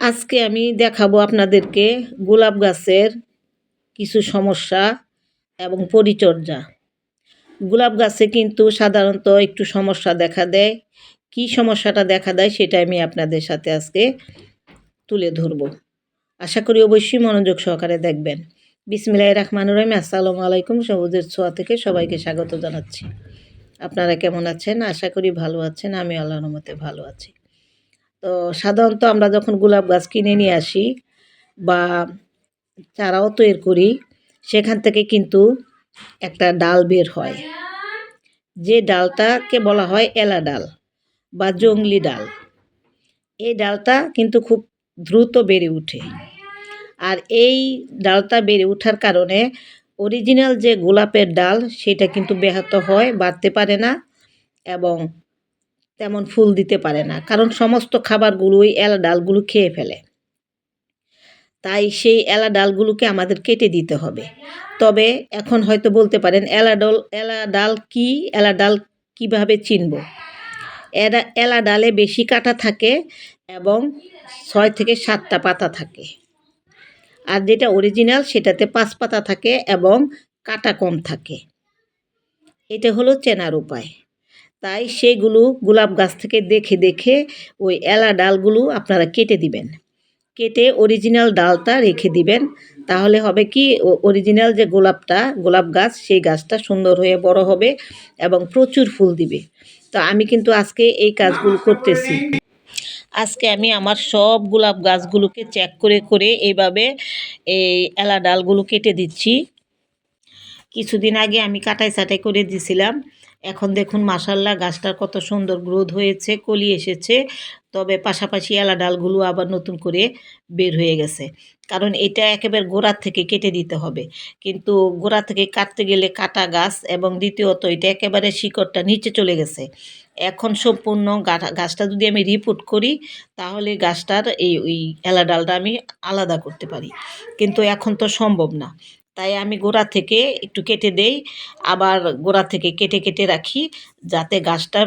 আজকে আমি দেখাবো আপনাদেরকে গোলাপ গাছের কিছু সমস্যা এবং পরিচর্যা। গোলাপ গাছে কিন্তু সাধারণত একটু সমস্যা দেখা দেয়। কি সমস্যাটা দেখা দেয় সেটা আমি আপনাদের সাথে আজকে তুলে ধরবো। আশা করি অবশ্যই মনোযোগ সহকারে দেখবেন। বিসমিল্লাহ রহমানুর রহিম। আসসালামু আলাইকুম। সবুজের ছোঁয়া থেকে সবাইকে স্বাগত জানাচ্ছি। আপনারা কেমন আছেন? আশা করি ভালো আছেন। আমি আল্লাহর মতে ভালো আছি। তো সাধারণত আমরা যখন গোলাপ গাছ কিনে নিয়ে আসি বা চারাও তৈরি করি, সেখান থেকে কিন্তু একটা ডাল বের হয়। যে ডালটাকে বলা হয় এলা ডাল বা জংলি ডাল। এই ডালটা কিন্তু খুব দ্রুত বেড়ে ওঠে আর এই ডালটা বেড়ে ওঠার কারণে অরিজিনাল যে গোলাপের ডাল, সেটা কিন্তু ব্যাহত হয়, বাড়তে পারে না এবং তেমন ফুল দিতে পারে না, কারণ সমস্ত খাবারগুলো ওই এলা ডালগুলো খেয়ে ফেলে। তাই সেই এলা ডালগুলোকে আমাদের কেটে দিতে হবে। তবে এখন হয়তো বলতে পারেন, এলা ডল, এলা ডাল কি, এলা ডাল কীভাবে চিনব? এরা, এলা ডালে বেশি কাটা থাকে এবং ছয় থেকে সাতটা পাতা থাকে। আর যেটা অরিজিনাল সেটাতে পাঁচ পাতা থাকে এবং কাটা কম থাকে। এটা হলো চেনার উপায়। তাই সেগুলো গোলাপ গাছ থেকে দেখে দেখে ওই এলা ডালগুলো আপনারা কেটে দিবেন। কেটে অরিজিনাল ডালটা রেখে দিবেন। তাহলে হবে কি অরিজিনাল যে গোলাপটা, গোলাপ গাছ, সেই গাছটা সুন্দর হয়ে বড় হবে এবং প্রচুর ফুল দিবে। তো আমি কিন্তু আজকে এই কাজগুলো করতেছি। আজকে আমি আমার সব গোলাপ গাছগুলোকে চেক করে করে এইভাবে এই এলা ডালগুলো কেটে দিচ্ছি। কিছুদিন আগে আমি কাটাই ছাটাই করে দিছিলাম। এখন দেখুন মাসাল্লাহ গাছটার কত সুন্দর গ্রোথ হয়েছে, কলি এসেছে। তবে পাশাপাশি এলা ডালগুলো আবার নতুন করে বের হয়ে গেছে। কারণ এটা একেবারে গোড়ার থেকে কেটে দিতে হবে। কিন্তু গোড়া থেকে কাটতে গেলে কাটা গাছ এবং দ্বিতীয়ত এটা একেবারে শিকড়টা নিচে চলে গেছে। এখন সম্পূর্ণ গাছটা যদি আমি রিপোর্ট করি, তাহলে গাছটার এই, ওই এলা ডালটা আমি আলাদা করতে পারি। কিন্তু এখন তো সম্ভব না। তাই আমি গোড়া থেকে একটু কেটে দেই, আবার গোড়া থেকে কেটে কেটে রাখি যাতে গাছটা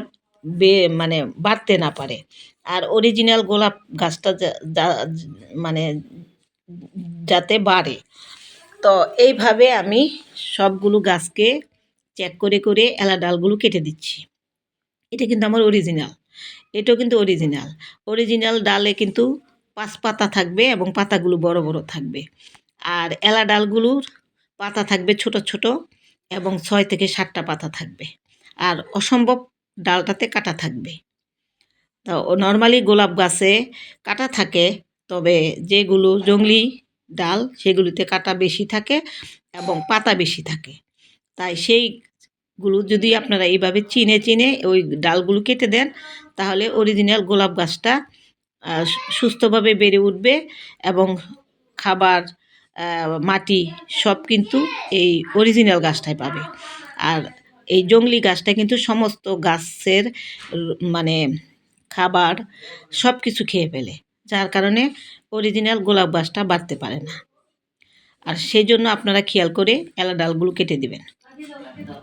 বে মানে বাড়তে না পারে। আর অরিজিনাল গোলাপ গাছটা মানে যাতে বাড়ে। তো এইভাবে আমি সবগুলো গাছকে চেক করে করে এলা ডালগুলো কেটে দিচ্ছি। এটা কিন্তু আমার অরিজিনাল এটাও কিন্তু অরিজিনাল অরিজিনাল ডালে কিন্তু পাঁচ পাতা থাকবে এবং পাতাগুলো বড় বড় থাকবে। আর এলা ডালগুলোর পাতা থাকবে ছোট ছোট এবং ছয় থেকে সাতটা পাতা থাকবে। আর অসম্ভব ডালটাতে কাটা থাকবে। তো নর্মালি গোলাপ গাছে কাটা থাকে, তবে যেগুলো জঙ্গলি ডাল সেগুলিতে কাটা বেশি থাকে এবং পাতা বেশি থাকে। তাই সেইগুলো যদি আপনারা এইভাবে চিনে চিনে ওই ডালগুলো কেটে দেন, তাহলে অরিজিনাল গোলাপ গাছটা সুস্থভাবে বেড়ে উঠবে এবং খাবার মাটি সব কিন্তু এই অরিজিনাল গাছটাই পাবে। আর এই জঙ্গলি গাছটা কিন্তু সমস্ত গাছের মানে খাবার সব কিছু খেয়ে ফেলে। যার কারণে অরিজিনাল গোলাপ গাছটা বাড়তে পারে না। আর সেই জন্য আপনারা খেয়াল করে এলাডালগুলো কেটে দিবেন।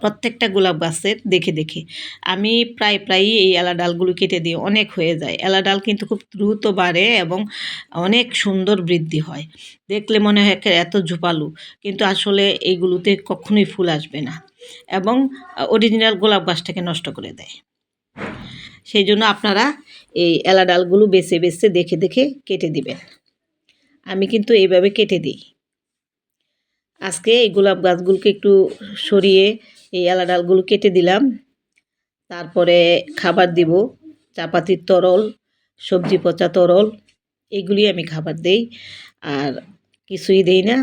প্রত্যেকটা গোলাপ গাছের দেখে দেখে। আমি প্রায় প্রায়ই এই এলা ডালগুলো কেটে দিই অনেক হয়ে যায়। এলা ডাল কিন্তু খুব দ্রুত বাড়ে এবং অনেক সুন্দর বৃদ্ধি হয়। দেখলে মনে হয় এত ঝুপালু, কিন্তু আসলে এইগুলোতে কখনোই ফুল আসবে না এবং অরিজিনাল গোলাপ গাছটাকে নষ্ট করে দেয়। সেই জন্য আপনারা এই এলা ডালগুলো বেছে বেছে দেখে দেখে কেটে দিবেন। আমি কিন্তু এইভাবে কেটে দিই। আজকে এই গোলাপ গাছগুলোকে একটু সরিয়ে এই এলা ডালগুলো কেটে দিলাম। তারপরে খাবার দিব, চাপাতির তরল, সবজি পচা তরল এইগুলি আমি খাবার দেই। আর কিছুই দেই না।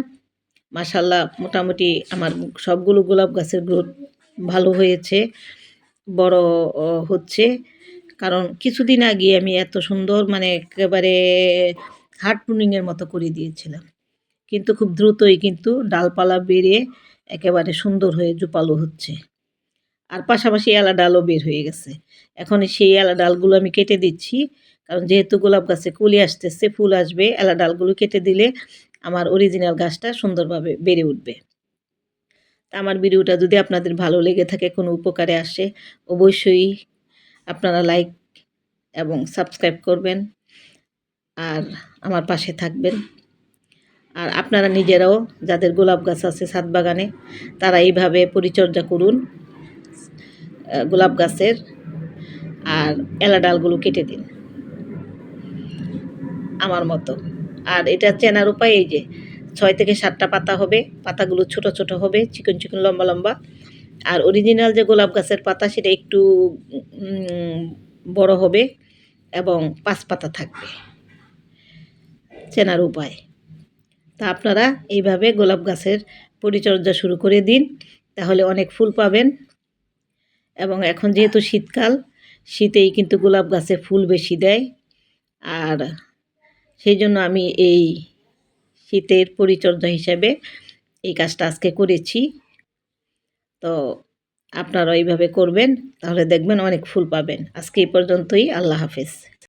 মাসাল্লাহ মোটামুটি আমার সবগুলো গোলাপ গাছের গ্রোথ ভালো হয়েছে, বড় হচ্ছে। কারণ কিছুদিন আগে আমি এত সুন্দর মানে একেবারে হার্ট পুনিংয়ের মতো করে দিয়েছিলাম। কিন্তু খুব দ্রুতই কিন্তু ডালপালা বেড়ে একেবারে সুন্দর হয়ে জোপালো হচ্ছে। আর পাশাপাশি এলা ডালও বের হয়ে গেছে। এখন সেই এলা ডালগুলো আমি কেটে দিচ্ছি, কারণ যেহেতু গোলাপ গাছে কুলি আসতেছে, ফুল আসবে, এলা ডালগুলো কেটে দিলে আমার অরিজিনাল গাছটা সুন্দরভাবে বেড়ে উঠবে। তা আমার ভিডিওটা যদি আপনাদের ভালো লেগে থাকে, কোনো উপকারে আসে, অবশ্যই আপনারা লাইক এবং সাবস্ক্রাইব করবেন। আর আমার পাশে থাকবেন। আর আপনারা নিজেরাও যাদের গোলাপ গাছ আছে ছাদ বাগানে, তারা এইভাবে পরিচর্যা করুন গোলাপ গাছের আর এলা ডালগুলো কেটে দিন। আমার মতো। আর এটা চেনার উপায় এই যে, ছয় থেকে সাতটা পাতা হবে, পাতাগুলো ছোট ছোট হবে, চিকন চিকন, লম্বা লম্বা। আর অরিজিনাল যে গোলাপ গাছের পাতা, সেটা একটু বড় হবে এবং পাঁচ পাতা থাকবে। চেনার উপায়। তা আপনারা এইভাবে গোলাপ গাছের পরিচর্যা শুরু করে দিন, তাহলে অনেক ফুল পাবেন। এবং এখন যেহেতু শীতকাল, শীতেই কিন্তু গোলাপ গাছে ফুল বেশি দেয়। আর সেই জন্য আমি এই শীতের পরিচর্যা হিসাবে এই কাজটা আজকে করেছি। তো আপনারা এইভাবে করবেন, তাহলে দেখবেন অনেক ফুল পাবেন। আজকে এই পর্যন্তই, আল্লাহ হাফেজ।